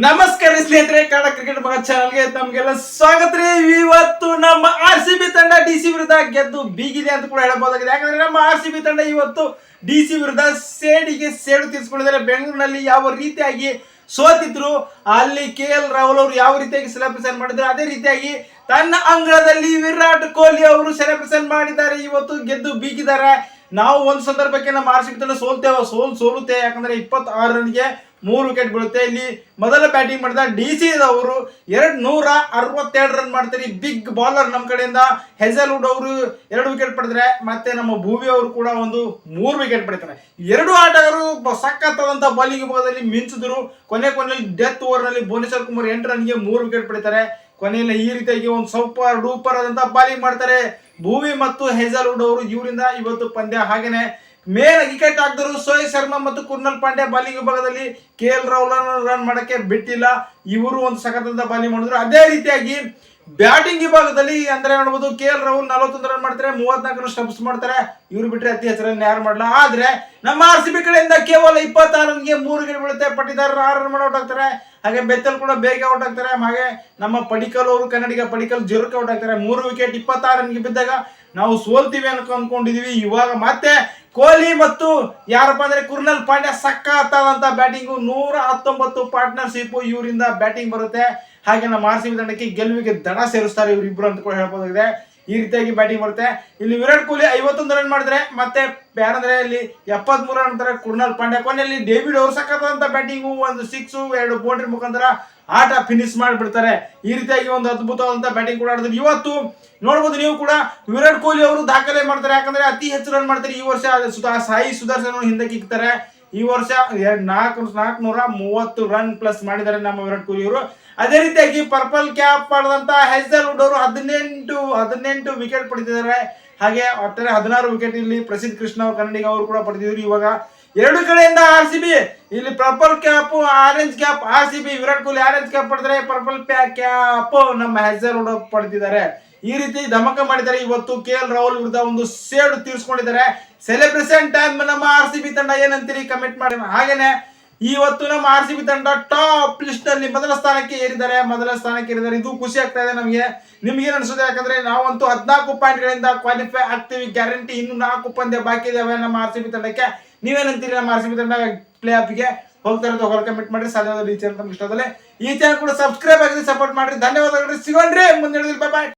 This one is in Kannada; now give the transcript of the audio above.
ನಮಸ್ಕಾರ ಸ್ನೇಹಿತರೆ ಕನ್ನಡ ಕ್ರಿಕೆಟ್ ಮಗ ಚಾನಲ್ಗೆ ತಮಗೆಲ್ಲ ಸ್ವಾಗತ ರೀ. ಇವತ್ತು ನಮ್ಮ ಆರ್ ಸಿ ಬಿ ತಂಡ ಡಿ ಸಿ ವಿರುದ್ಧ ಗೆದ್ದು ಬೀಗಿದೆ ಅಂತ ಕೂಡ ಹೇಳಬಹುದಾಗಿದೆ. ಯಾಕಂದ್ರೆ ನಮ್ಮ ಆರ್ ಸಿ ಬಿ ತಂಡ ಇವತ್ತು ಡಿ ಸಿ ವಿರುದ್ಧ ಸೇಡಿಗೆ ಸೇಡು ತೀರಿಸಿಕೊಂಡಿದ್ದಾರೆ. ಬೆಂಗಳೂರಿನಲ್ಲಿ ಯಾವ ರೀತಿಯಾಗಿ ಸೋತಿದ್ರು, ಅಲ್ಲಿ ಕೆ ಎಲ್ ರಾಹುಲ್ ಅವರು ಯಾವ ರೀತಿಯಾಗಿ ಸೆಲೆಬ್ರೇಷನ್ ಮಾಡಿದ್ರು, ಅದೇ ರೀತಿಯಾಗಿ ತನ್ನ ಅಂಗಳದಲ್ಲಿ ವಿರಾಟ್ ಕೊಹ್ಲಿ ಅವರು ಸೆಲೆಬ್ರೇಷನ್ ಮಾಡಿದ್ದಾರೆ. ಇವತ್ತು ಗೆದ್ದು ಬೀಗಿದ್ದಾರೆ. ನಾವು ಒಂದು ಸಂದರ್ಭಕ್ಕೆ ನಮ್ಮ ಆರ್ ಸಿ ತಂಡ ಸೋಲ್ತೇವೆ? ಸೋಲ್ ಸೋಲುತ್ತೆ. ಯಾಕಂದ್ರೆ ಇಪ್ಪತ್ತಾರು ರನ್ಗೆ ಮೂರು ವಿಕೆಟ್ ಬೀಳುತ್ತೆ. ಇಲ್ಲಿ ಮೊದಲ ಬ್ಯಾಟಿಂಗ್ ಮಾಡಿದ ಡಿ ಸಿ ಅವರು ಎರಡ್ ನೂರ ಅರವತ್ತೆರಡು ರನ್ ಮಾಡ್ತಾರೆ. ಬಿಗ್ ಬಾಲರ್ ನಮ್ಮ ಕಡೆಯಿಂದ ಹೆಜಲ್ವುಡ್ ಅವರು ಎರಡು ವಿಕೆಟ್ ಪಡೆದ್ರೆ, ಮತ್ತೆ ನಮ್ಮ ಭೂವಿ ಅವರು ಕೂಡ ಒಂದು ಮೂರು ವಿಕೆಟ್ ಪಡಿತಾರೆ. ಎರಡು ಆಟಗಾರರು ಬ- ಬೌಲಿಂಗ್ ಬಾಲಿಂಗ್ ಭಾಗದಲ್ಲಿ ಮಿಂಚಿದ್ರು. ಕೊನೆ ಕೊನೆಯಲ್ಲಿ ಡೆತ್ ಓವರ್ನಲ್ಲಿ ಭುವನೇಶ್ವರ್ ಕುಮಾರ್ ಎಂಟು ರನ್ಗೆ ಮೂರು ವಿಕೆಟ್ ಪಡಿತಾರೆ. ಕೊನೆಯಲ್ಲಿ ಈ ರೀತಿಯಾಗಿ ಒಂದು ಸೂಪರ್ ಡೂಪರ್ ಆದಂತ ಬಾಲಿಂಗ್ ಮಾಡ್ತಾರೆ. ಭೂವಿ ಮತ್ತು ಹೆಜಲ್ವುಡ್ ಅವರು ಇವರಿಂದ ಇವತ್ತು ಪಂದ್ಯ ಹಾಗೇನೆ. ಮೇನ್ ವಿಕೆಟ್ ಹಾಕಿದ್ರು ಸೋಹಿತ್ ಶರ್ಮಾ ಮತ್ತು ಕುರ್ನಲ್ ಪಾಂಡ್ಯ ಬಾಲಿಂಗ್ ವಿಭಾಗದಲ್ಲಿ ಕೆ ಎಲ್ ರಾಹುಲ್ ರನ್ ಮಾಡಕ್ಕೆ ಬಿಟ್ಟಿಲ್ಲ. ಇವರು ಒಂದು ಸಖತ್ತಾದ ಬಾಲಿಂಗ್ ಮಾಡಿದ್ರು. ಅದೇ ರೀತಿಯಾಗಿ ಬ್ಯಾಟಿಂಗ್ ವಿಭಾಗದಲ್ಲಿ ಅಂದ್ರೆ ನೋಡಬಹುದು ಕೆ ಎಲ್ ರಾಹುಲ್ ನಲವತ್ತೊಂದು ರನ್ ಮಾಡ್ತಾರೆ ಮೂವತ್ನಾಲ್ಕು ಸ್ಟಂಪ್ಸ್ ಮಾಡ್ತಾರೆ. ಇವ್ರು ಬಿಟ್ರೆ ಅತಿ ಹೆಚ್ಚು ರನ್ ಯಾರು ಮಾಡಲ್ಲ ಆದ್ರೆ ನಮ್ಮ ಆರ್ ಸಿ ಬಿ ಕಡೆಯಿಂದ ಕೇವಲ ಇಪ್ಪತ್ತಾರು ರನ್ಗೆ ಮೂರು ಗಿಡ ಬೀಳುತ್ತೆ. ಪಟ್ಟಿದಾರರು ಆರು ರನ್ ಮಾಡಿ ಔಟ್ ಆಗ್ತಾರೆ ಹಾಗೆ ಬೆತ್ತಲ್ ಕೂಡ ಬೇಗ ಔಟ್ ಆಗ್ತಾರೆ ಹಾಗೆ ನಮ್ಮ ಪಡಿಕಲ್ ಅವರು, ಕನ್ನಡಿಗ ಪಡಿಕಲ್ ಜೋರಕ್ಕೆ ಔಟ್ ಆಗ್ತಾರೆ ಮೂರು ವಿಕೆಟ್ ಇಪ್ಪತ್ತಾರು ರನ್ಗೆ ಬಿದ್ದಾಗ ನಾವು ಸೋಲ್ತೀವಿ ಅನ್ಕೊಂಡ್ಕೊಂಡಿದೀವಿ ಇವಾಗ ಮತ್ತೆ ಕೊಹ್ಲಿ ಮತ್ತು ಯಾರಪ್ಪ ಅಂದ್ರೆ ಕುರ್ನಲ್ ಪಾಂಡ್ಯ ಸಕ್ಕತ್ತಾದಂತ ಬ್ಯಾಟಿಂಗು ನೂರ ಹತ್ತೊಂಬತ್ತು ಪಾರ್ಟ್ನರ್ಶಿಪ್ ಇವರಿಂದ ಬ್ಯಾಟಿಂಗ್ ಬರುತ್ತೆ. ಹಾಗೆ ನಮ್ಮ ಆರ್ ಸಿ ತಂಡಕ್ಕೆ ಗೆಲುವಿಗೆ ದಡ ಸೇರಿಸ್ತಾರೆ ಇವರಿಬ್ರು ಅಂತ ಕೂಡ ಹೇಳ್ಬೋದಾಗಿದೆ. ಈ ರೀತಿಯಾಗಿ ಬ್ಯಾಟಿಂಗ್ ಬರುತ್ತೆ ಇಲ್ಲಿ ವಿರಾಟ್ ಕೊಹ್ಲಿ ಐವತ್ತೊಂದು ರನ್ ಮಾಡಿದ್ರೆ, ಮತ್ತೆ ಅಲ್ಲಿ ಇಲ್ಲಿ ಎಪ್ಪತ್ಮೂರು ರನ್ ಅಂತಾರೆ ಕುರ್ನಲ್ ಪಾಂಡ್ಯ. ಕೊನೆಯಲ್ಲಿ ಡೇವಿಡ್ ಅವರು ಬ್ಯಾಟಿಂಗು ಒಂದು ಸಿಕ್ಸ್ ಎರಡು ಬೌಂಡ್ರಿ ಮುಖಾಂತರ ಆಟ ಫಿನಿಶ್ ಮಾಡಿಬಿಡ್ತಾರೆ. ಈ ರೀತಿಯಾಗಿ ಒಂದು ಅದ್ಭುತವಾದಂತ ಬ್ಯಾಟಿಂಗ್ ಕೂಡ ಆಡಿದ್ರು ಇವತ್ತು ನೋಡ್ಬೋದು ನೀವು ಕೂಡ, ವಿರಾಟ್ ಕೊಹ್ಲಿ ಅವರು ದಾಖಲೆ ಮಾಡ್ತಾರೆ. ಯಾಕಂದ್ರೆ ಅತಿ ಹೆಚ್ಚು ರನ್ ಮಾಡ್ತಾರೆ ಈ ವರ್ಷ. ಸಾಯಿ ಸುದರ್ಶನ್ ಹಿಂದಕ್ಕೆ ಇಕ್ತಾರೆ ಈ ವರ್ಷ ನಾಲ್ಕು ನಾಲ್ಕುನೂರ ಮೂವತ್ತು ರನ್ ಪ್ಲಸ್ ಮಾಡಿದ್ದಾರೆ ನಮ್ಮ ವಿರಾಟ್ ಕೊಹ್ಲಿ ಅವರು ಅದೇ ರೀತಿಯಾಗಿ ಪರ್ಪಲ್ ಕ್ಯಾಪ್ ಪಡೆದಂತ ವುಡ್ ಅವರು ಹದಿನೆಂಟು ಹದಿನೆಂಟು ವಿಕೆಟ್ ಪಡೆದಿದ್ದಾರೆ. ಹಾಗೆ ಒಟ್ಟಾರೆ ಹದಿನಾರು ವಿಕೆಟ್ ಇಲ್ಲಿ ಪ್ರಸಿದ್ಧ ಕೃಷ್ಣ ಕನ್ನಡಿಗ ಅವರು ಕೂಡ ಪಡೆದಿದ್ರು. ಇವಾಗ ಎರಡು ಕಡೆಯಿಂದ ಆರ್ ಸಿ ಬಿ ಇಲ್ಲಿ purple cap orange cap R C B Virat Kohli orange cap ಪಡೆದ್ರೆ purple cap ನಮ್ಮ ಹೆಜಲ್ವುಡ್ ಪಡೆದಿದ್ದಾರೆ. ಈ ರೀತಿ ಧಮಕ ಮಾಡಿದ್ದಾರೆ. ಇವತ್ತು ಕೆ ಎಲ್ ರಾಹುಲ್ ವಿರುದ್ಧ ಒಂದು ಸೇಡು ತೀರಿಸ್ಕೊಂಡಿದ್ದಾರೆ. ಸೆಲೆಬ್ರೇಷನ್ ಟೈಮ್ ನಮ್ಮ ಆರ್ ಸಿ ಬಿ ತಂಡ ಏನಂತೀರಿ? ಕಮೆಂಟ್ ಮಾಡಿ. ಹಾಗೇನೆ, ಇವತ್ತು ನಮ್ಮ ಆರ್ ಸಿ ಬಿ ತಂಡ ಟಾಪ್ ಲಿಸ್ಟ್ ಅಲ್ಲಿ ಮೊದಲ ಸ್ಥಾನಕ್ಕೆ ಏರಿದ್ದಾರೆ. ಮೊದಲ ಸ್ಥಾನಕ್ಕೆ ಏರಿದ್ದಾರೆ. ಇದು ಖುಷಿ ಆಗ್ತಾ ಇದೆ ನಮಗೆ. ನಿಮ್ಗೆ ಏನ್ ಅನ್ಸುತ್ತೆ? ಯಾಕಂದ್ರೆ ನಾವಂತೂ ಹದಿನಾಲ್ಕು ಪಾಯಿಂಟ್ ಗಳಿಂದ ಕ್ವಾಲಿಫೈ ಆಗ್ತೀವಿ. ಗ್ಯಾರಂಟಿ ಇನ್ನು ನಾಲ್ಕು ಪಂದ್ಯ ಬಾಕಿ ಇದಾವೆ ನಮ್ಮ ಆರ್ ಸಿ ಬಿ ತಂಡಕ್ಕೆ. ನೀವೇನಂತೀರಿ ನಮ್ಮ ಆರ್ ಸಿ ಬಿ ತಂಡ ಪ್ಲೇ ಆಫ್ಗೆ ಹೋಗ್ತಾರೆ ಅಂತ ಹೊರ ಕಮೆಂಟ್ ಮಾಡಿ ಸಾಧ್ಯವಾದ ಈ ಚಾನಲ್ ತಮ್ಗೆ ಇಷ್ಟ ಈ ಕೂಡ ಸಬ್ಸ್ಕ್ರೈಬ್ ಆಗಿದೆ ಸಪೋರ್ಟ್ ಮಾಡಿ ಧನ್ಯವಾದಗಳು. ಸಿಗೋಣ್ರಿ. ಮುಂದೆ ಬಾಯ್